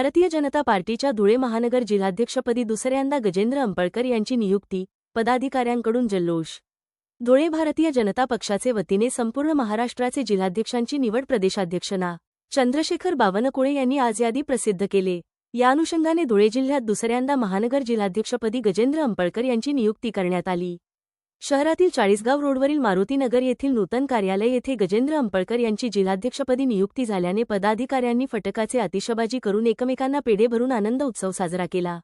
भारतीय जनता पार्टीच्या धुळे महानगर जिल्हाध्यक्षपदी दुसऱ्यांदा गजेंद्र अंपळकर यांची नियुक्ती पदाधिकाऱ्यांकडून जल्लोष. धुळे भारतीय जनता पक्षाचे वतीने संपूर्ण महाराष्ट्राचे जिल्हाध्यक्षांची निवड प्रदेशाध्यक्षना. चंद्रशेखर बावनकुळे यांनी आज यादी प्रसिद्ध केले. या अनुषंगाने धुळे जिल्ह्यात दुसऱ्यांदा महानगर जिल्हाध्यक्षपदी गजेंद्र अंपळकर यांची नियुक्ती करण्यात आली. शहरातील चाळीसगाव रोडवरील मारुतीनगर येथील नूतन कार्यालय येथे गजेंद्र अंपळकर यांची जिल्हाध्यक्षपदी नियुक्ती झाल्याने पदाधिकाऱ्यांनी फटकाचे आतिषबाजी करून एकमेकांना पेढे भरून आनंद उत्सव साजरा केला.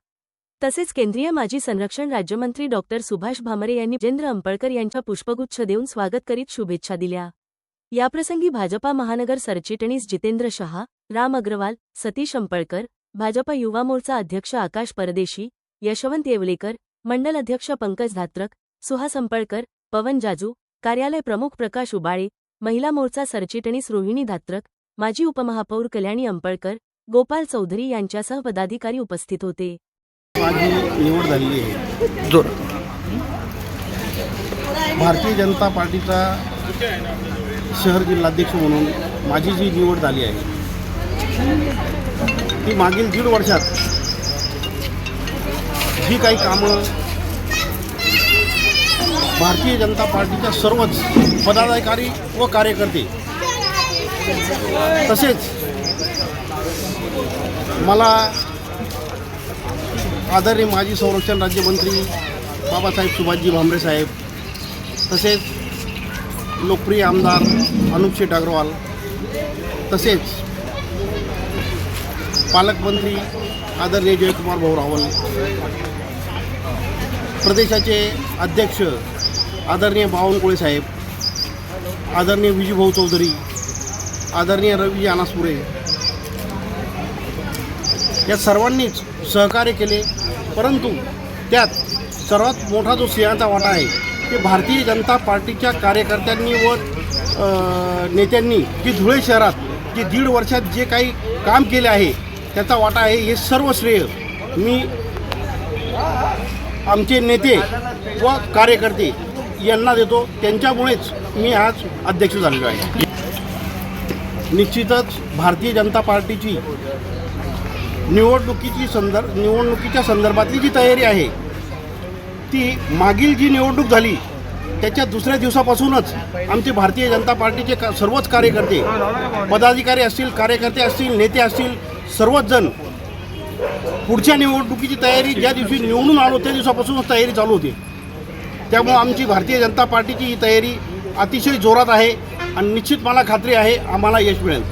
तसेच केंद्रीय माजी संरक्षण राज्यमंत्री डॉक्टर सुभाष भामरे यांनी गजेंद्र अंपळकर यांच्या पुष्पगुच्छ देऊन स्वागत करीत शुभेच्छा दिल्या. याप्रसंगी भाजपा महानगर सरचिटणीस जितेंद्र शहा राम अग्रवाल सतीश अंपळकर भाजपा युवा मोर्चा अध्यक्ष आकाश परदेशी यशवंत येवलेकर मंडल अध्यक्ष पंकज धात्रक सुहास अंपळकर पवन जाजू कार्यालय प्रमुख प्रकाश उबाळे महिला मोर्चा सरचिटणीस रोहिणी धात्रक माजी उपमहापौर कल्याणी अंपळकर गोपाल चौधरी यांच्यासह पदाधिकारी उपस्थित होते. माझी निवड झालेली आहे. जोर. भारतीय जनता पार्टीचा शहर जिल्हाध्यक्ष म्हणून माझी जी निवड झाली आहे ती मागील दीड वर्षात जी काही कामं भारतीय जनता पार्टीच्या सर्वच पदाधिकारी व कार्यकर्ते तसेच मला आदरणीय माजी संरक्षण राज्यमंत्री बाबासाहेब सुभाषजी भामरे साहेब तसेच लोकप्रिय आमदार अनुप शेठ अग्रवाल तसेच पालकमंत्री आदरणीय जयकुमार भाऊ रावल प्रदेशाचे अध्यक्ष आदरणीय बावनकुळे साहेब आदरणीय विजूभाऊ चौधरी आदरणीय रवी अनासपुरे या सर्वांनीच सहकार्य केले परंतु त्यात सर्वात मोठा जो सिंहाचा वाटा आहे ते भारतीय जनता पार्टीच्या कार्यकर्त्यांनी व नेत्यांनी की धुळे शहरात जे दीड वर्षात जे काही काम केले आहे त्याचा वाटा आहे हे सर्व श्रेय मी आमचे नेते व कार्यकर्ते यांना देतो. त्यांच्यामुळेच मी आज अध्यक्ष झालेलो आहे. निश्चितच भारतीय जनता पार्टीची निवडणुकीची संदर्भ निवडणुकीच्या संदर्भातली जी तयारी आहे ती मागील जी निवडणूक झाली त्याच्या दुसऱ्या दिवसापासूनच आमचे भारतीय जनता पार्टीचे का सर्वच कार्यकर्ते पदाधिकारी असतील कार्यकर्ते असतील नेते असतील सर्वच जण पुढच्या निवडणुकीची तयारी ज्या दिवशी निवडून आलो त्या दिवसापासूनच तयारी चालू होती. त्यामुळं आमची भारतीय जनता पार्टीची ही तयारी अतिशय जोरात आहे आणि निश्चित मला खात्री आहे आम्हाला यश मिळेल.